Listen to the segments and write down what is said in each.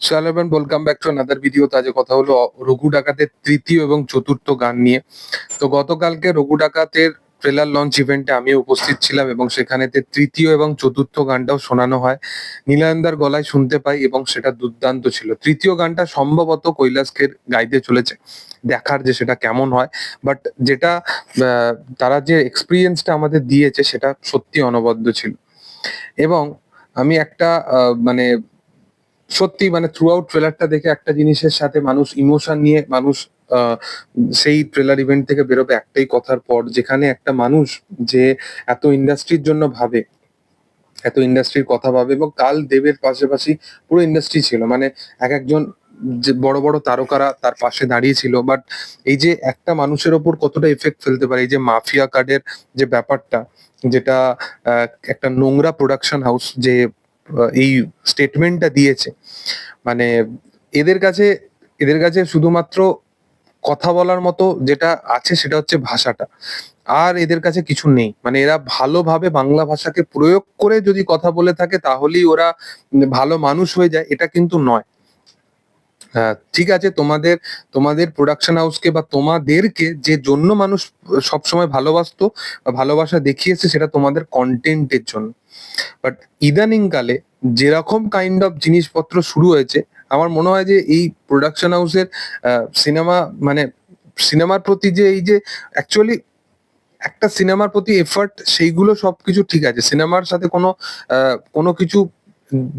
So hello welcome back to another video তো কথা হলো রঘু ডাকাতের তৃতীয় এবং চতুর্থ গান নিয়ে। তো গতকালকে রঘু ডাকাতের ট্রেলার লঞ্চ ইভেন্টে আমি উপস্থিত ছিলাম এবং সেখানেতে তৃতীয় এবং চতুর্থ গানটাও শোনানো হয়। নীলায়নদার গলায় শুনতে পাই এবং সেটা দুর্দান্ত ছিল। তৃতীয় গানটা সম্ভবত কৈলাসকের গাইতে চলেছে। দেখার যে সেটা কেমন হয়। বাট যেটা তারা যে এক্সপিরিয়েন্সটা আমাদের দিয়েছে সেটা সত্যি অনবদ্য ছিল। এবং আমি একটা মানে সত্যি মানে থ্রু আউট ট্রেলারটা দেখে একটা জিনিসের সাথে মানুষ ইমোশন নিয়ে মানুষ সেই ট্রেলার ইভেন্ট থেকে বেরোবে একটাই কথার পর, যেখানে একটা মানুষ যে এত ইন্ডাস্ট্রির জন্য ভাবে, এত ইন্ডাস্ট্রির কথা ভাবে এবং কাল দেবের পাশাপাশি পুরো ইন্ডাস্ট্রি ছিল। মানে এক একজন যে বড় বড় তারকারা তার পাশে দাঁড়িয়ে ছিল। বাট এই যে একটা মানুষের ওপর কতটা এফেক্ট ফেলতে পারে, এই যে মাফিয়া কার্ডের যে ব্যাপারটা, যেটা একটা নোংরা প্রোডাকশন হাউস যে এই স্টেটমেন্টটা দিয়েছে। মানে এদের কাছে এদের কাছে শুধুমাত্র কথা বলার মতো যেটা আছে সেটা হচ্ছে ভাষাটা। আর এদের কাছে কিছু নেই। মানে এরা ভালোভাবে বাংলা ভাষাকে প্রয়োগ করে যদি কথা বলে থাকে, তাহলেই ওরা ভালো মানুষ হয়ে যায়। এটা কিন্তু নয়। ঠিক আছে, তোমাদের তোমাদের প্রোডাকশন হাউসকে বা তোমাদেরকে যে জন্য মানুষ সবসময় ভালোবাসতো বা ভালোবাসা দেখিয়েছে সেটা তোমাদের কন্টেন্টের জন্য। বাট ইদানিং কালে যেরকম কাইন্ড অফ জিনিসপত্র শুরু হয়েছে, আমার মনে হয় যে এই প্রোডাকশন হাউসের সিনেমা মানে সিনেমার প্রতি যে এই যে অ্যাকচুয়ালি একটা সিনেমার প্রতি এফার্ট সেইগুলো সবকিছু ঠিক আছে। সিনেমার সাথে কোনো কোনো কিছু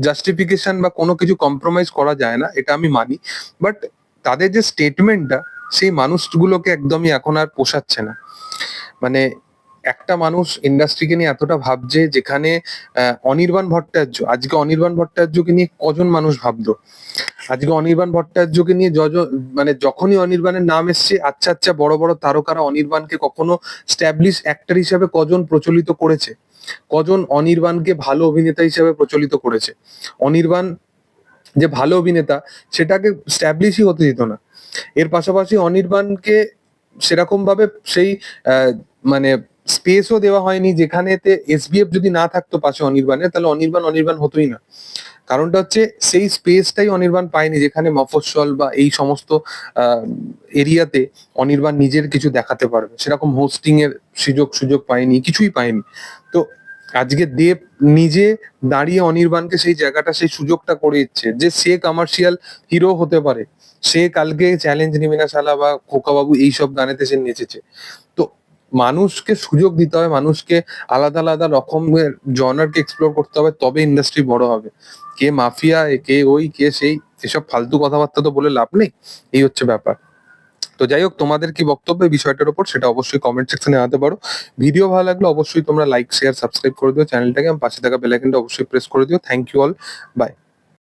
জাস্টিফিকেশন বা কোনো কিছু কম্প্রোমাইজ করা যায় না, এটা আমি মানি। বাট তাদের যে স্টেটমেন্টটা সেই মানুষগুলোকে একদমই এখন আর পোষাচ্ছে না। মানে একটা মানুষ ইন্ডাস্ট্রিকে নিয়ে এতটা ভাবছে, যেখানে অনির্বাণ ভট্টাচার্য, আজকে অনির্বাণ ভট্টাচার্যকে নিয়ে কজন মানুষ ভাবতো আজকে অনির্বাণ ভট্টাচার্যকে নিয়ে মানে যখনই অনির্বাণের নাম এসছে আচ্ছা আচ্ছা বড় বড় তারকারা অনির্বাণকে কখনো স্ট্যাবলিশ অ্যাক্টর হিসাবে কজন প্রচলিত করেছে? কজন অনির্বাণকে ভালো অভিনেতা হিসেবে প্রচলিত করেছে। অনির্বাণ যে ভালো অভিনেতা, সেটাকে স্ট্যাবলিশই হতে দিত না। এর পাশাপাশি অনির্বাণকে সেরকম ভাবে সেই মানে স্পেসও দেওয়া হয়নি, যেখানেতে এসবিএফ যদি না থাকতো পাশে অনির্বাণের, তাহলে অনির্বাণ অনির্বাণ হতোই না। কারণটা হচ্ছে সেই স্পেসটাই অনির্বাণ পায়নি, যেখানে মফস্বল বা এই সমস্ত এরিয়াতে অনির্বাণ নিজের কিছু দেখাতে পারবে। সেরকম হোস্টিং এর সুযোগ সুযোগ পায়নি, কিছুই পায়নি। তো আজকে দেব নিজে দাঁড়িয়ে অনির্বাণকে সেই জায়গাটা, সেই সুযোগটা করে দিচ্ছে যে সে কমার্শিয়াল হিরো হতে পারে। সে কালকে চ্যালেঞ্জ নিমিনা শালা বা খোকাবাবু এইসব গানেতে সে নেচেছে। তো মানুষকে সুযোগ দিতে হবে, মানুষকে আলাদা আলাদা রকমের জনারকে এক্সপ্লোর করতে হবে, তবে ইন্ডাস্ট্রি বড় হবে। কে মাফিয়া, কে ওই, কে সেই, এসব ফালতু কথাবার্তা তো বলে লাভ নেই। এই হচ্ছে ব্যাপার। তো যাই হোক, তোমাদের কি বক্তব্য বিষয়টার উপর সেটা অবশ্যই কমেন্ট সেকশনে আনতে পারো। ভিডিও ভালো লাগলে অবশ্যই তোমরা লাইক শেয়ার সাবস্ক্রাইব করে দিও। চ্যানেলটাকে আমি পাশে থাকা বেলাইকনটা অবশ্যই প্রেস করে দিও। Thank you all by